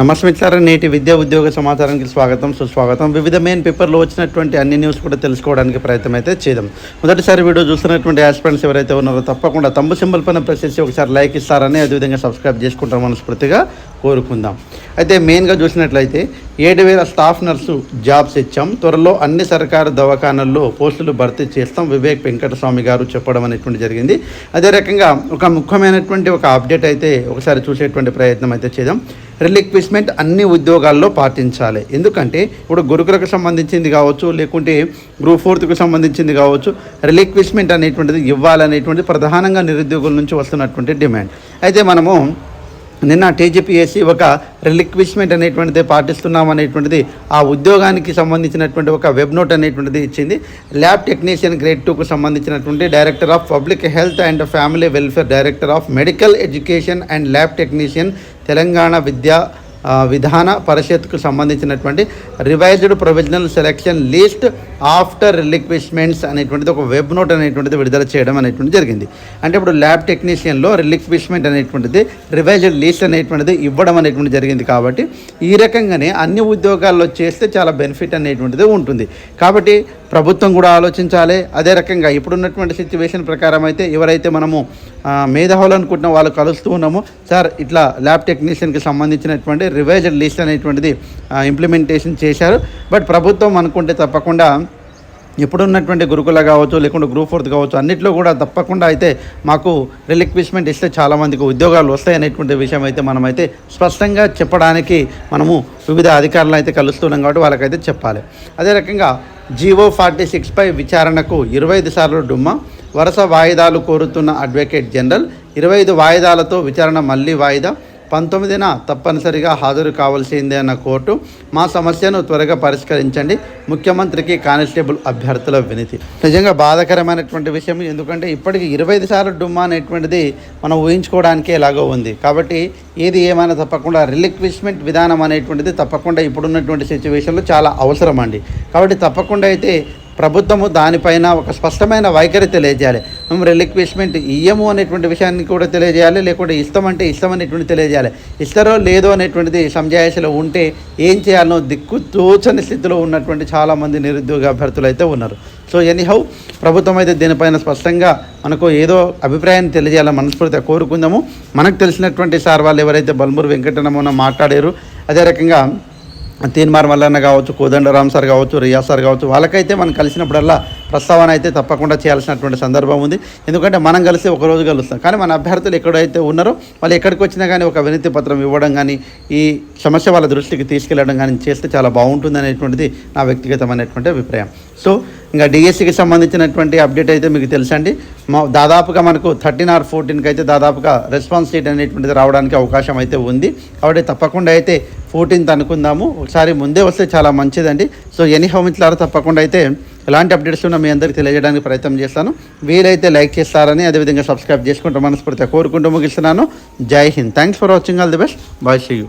నమస్తే మిత్రులారా నేటి విద్యా ఉద్యోగ సమాచారానికి స్వాగతం సుస్వాగతం. వివిధ మెయిన్ పేపర్లో వచ్చినటువంటి అన్ని న్యూస్ కూడా తెలుసుకోవడానికి ప్రయత్నం అయితే చేద్దాం. మొదటిసారి వీడియో చూస్తున్నటువంటి ఆస్పిరెంట్స్ ఎవరైతే ఉన్నారో తప్పకుండా తమ్ము సింబల్ పైన ప్రెస్ చేసి ఒకసారి లైక్ ఇస్తారని అదేవిధంగా సబ్స్క్రైబ్ చేసుకుంటారు మనస్ఫూర్తిగా కోరుకుందాం. అయితే మెయిన్గా చూసినట్లయితే ఏడు వేల స్టాఫ్ నర్సు జాబ్స్ ఇచ్చాం. త్వరలో అన్ని సర్కారు దవాఖానల్లో పోస్టులు భర్తీ చేస్తాం. వివేక్ వెంకటస్వామి గారు చెప్పడం అనేటువంటి జరిగింది. అదే రకంగా ఒక ముఖ్యమైనటువంటి ఒక అప్డేట్ అయితే ఒకసారి చూసేటువంటి ప్రయత్నం అయితే చేద్దాం. రిలిక్విష్మెంట్ అన్ని ఉద్యోగాల్లో పాటించాలి. ఎందుకంటే ఇప్పుడు గురుకులకు సంబంధించింది కావచ్చు లేకుంటే గ్రూప్ ఫోర్త్కు సంబంధించింది కావచ్చు రిలిక్విష్మెంట్ అనేటువంటిది ఇవ్వాలనేటువంటిది ప్రధానంగా నిరుద్యోగుల నుంచి వస్తున్నటువంటి డిమాండ్ అయితే మనము నిన్న టీజీపీఎస్సి ఒక రిలిక్విష్మెంట్ అనేటువంటిది పాటిస్తున్నాం అనేటువంటిది ఆ ఉద్యోగానికి సంబంధించినటువంటి ఒక వెబ్ నోట్ అనేటువంటిది ఇచ్చింది. ల్యాబ్ టెక్నీషియన్ గ్రేడ్ టూకు సంబంధించినటువంటి director of public health and family welfare director of medical education and lab technician Telangana Vidya Vidhana పరిషత్కు సంబంధించినటువంటి revised provisional selection list after relinquishments అనేటువంటిది ఒక వెబ్ నోట్ అనేటువంటిది విడుదల చేయడం అనేటువంటిది జరిగింది. అంటే ఇప్పుడు ల్యాబ్ టెక్నీషియన్లో రిలిక్విష్మెంట్ అనేటువంటిది రివైజ్డ్ లిస్ట్ అనేటువంటిది ఇవ్వడం అనేటువంటిది జరిగింది కాబట్టి ఈ రకంగానే అన్ని ఉద్యోగాల్లో చేస్తే చాలా బెనిఫిట్ అనేటువంటిది ఉంటుంది. కాబట్టి ప్రభుత్వం కూడా ఆలోచించాలి. అదే రకంగా ఇప్పుడున్నటువంటి సిచ్యువేషన్ ప్రకారం అయితే ఎవరైతే మనము ఆ, మేధావులు అనుకుంటున్న వాళ్ళు కలుస్తూ ఉన్నామో సార్ ఇట్లా ల్యాబ్ టెక్నీషియన్కి సంబంధించినటువంటి రివైజ్డ్ లిస్ట్ అనేటువంటిది ఇంప్లిమెంటేషన్ చేశారు. బట్ ప్రభుత్వం అనుకుంటే తప్పకుండా ఇప్పుడున్నటువంటి గురుకుల కావచ్చు లేకుంటే గ్రూప్ ఫోర్త్ కావచ్చు అన్నిట్లో కూడా తప్పకుండా అయితే మాకు రిలిక్విష్మెంట్ ఇస్తే చాలామందికి ఉద్యోగాలు వస్తాయనేటువంటి విషయం అయితే మనమైతే స్పష్టంగా చెప్పడానికి మనము వివిధ అధికారులు అయితే కలుస్తున్నాం కాబట్టి వాళ్ళకైతే చెప్పాలి. అదే రకంగా జీవో ఫార్టీ సిక్స్పై విచారణకు ఇరవై ఐదు సార్లు డుమ్మ వరుస వాయిదాలు కోరుతున్న అడ్వకేట్ జనరల్ ఇరవై ఐదు వాయిదాలతో విచారణ మళ్ళీ వాయిదా పంతొమ్మిదిన తప్పనిసరిగా హాజరు కావాల్సిందే అన్న కోర్టు మా సమస్యను త్వరగా పరిష్కరించండి. ముఖ్యమంత్రికి కానిస్టేబుల్ అభ్యర్థుల వినతి. నిజంగా బాధాకరమైనటువంటి విషయం ఎందుకంటే ఇప్పటికి ఇరవై ఐదు సార్లు డుమ్మా అనేటువంటిది మనం ఊహించుకోవడానికే ఎలాగో ఉంది. కాబట్టి ఏది ఏమైనా తప్పకుండా రిలిక్విష్మెంట్ విధానం అనేటువంటిది తప్పకుండా ఇప్పుడున్నటువంటి సిచ్యువేషన్లో చాలా అవసరం అండి కాబట్టి తప్పకుండా అయితే ప్రభుత్వము దానిపైన ఒక స్పష్టమైన వైఖరి తెలియజేయాలి. మేము రిలిక్విష్మెంట్ ఇయ్యము అనేటువంటి విషయాన్ని కూడా తెలియజేయాలి లేకుంటే ఇస్తామంటే ఇష్టం అనేటువంటి తెలియజేయాలి. ఇస్తారో లేదో అనేటువంటిది సంజాయిషిలో ఉంటే ఏం చేయాలనో దిక్కు తోచని స్థితిలో ఉన్నటువంటి చాలామంది నిరుద్యోగ అభ్యర్థులు అయితే ఉన్నారు. సో ఎనీహౌ ప్రభుత్వం అయితే దీనిపైన స్పష్టంగా మనకు ఏదో అభిప్రాయాన్ని తెలియజేయాలని మనస్ఫూర్తిగా కోరుకుందాము. మనకు తెలిసినటువంటి సార్ వాళ్ళు ఎవరైతే బల్మూరు వెంకటరమణ మాట్లాడారు అదే రకంగా తీన్మార్ మల్లన్న కావచ్చు కోదండరామ్ సార్ కావచ్చు రియా సార్ కావచ్చు వాళ్ళకైతే మనం కలిసినప్పుడల్లా ప్రస్తావన అయితే తప్పకుండా చేయాల్సినటువంటి సందర్భం ఉంది. ఎందుకంటే మనం కలిసి ఒక రోజు కలుస్తాం. కానీ మన అభ్యర్థులు ఎక్కడైతే ఉన్నారో వాళ్ళు ఎక్కడికి వచ్చినా కానీ ఒక వినతి పత్రం ఇవ్వడం కానీ ఈ సమస్య వాళ్ళ దృష్టికి తీసుకెళ్ళడం కానీ చేస్తే చాలా బాగుంటుంది అనేటువంటిది నా వ్యక్తిగతమైనటువంటి అభిప్రాయం. సో ఇంకా డిఎస్సికి సంబంధించినటువంటి అప్డేట్ అయితే మీకు తెలుసండి. మా దాదాపుగా మనకు థర్టీన్ ఆర్ ఫోర్టీన్కి అయితే దాదాపుగా రెస్పాన్స్ షీట్ అనేటువంటిది రావడానికి అవకాశం అయితే ఉంది. కాబట్టి తప్పకుండా అయితే ఫోర్టీన్త్ అనుకుందాము. ఒకసారి ముందే వస్తే చాలా మంచిదండి. సో ఎనీ ఇట్లా తప్పకుండా అయితే ఎలాంటి అప్డేట్స్ ఉన్నా మీ అందరికీ తెలియజేయడానికి ప్రయత్నం చేస్తాను. వీలైతే లైక్ చేస్తారని అదేవిధంగా సబ్స్క్రైబ్ చేసుకుంటూ మనస్ఫూర్తిగా కోరుకుంటూ ముగిస్తున్నాను. జై Hind. Thanks for watching all the best bye see you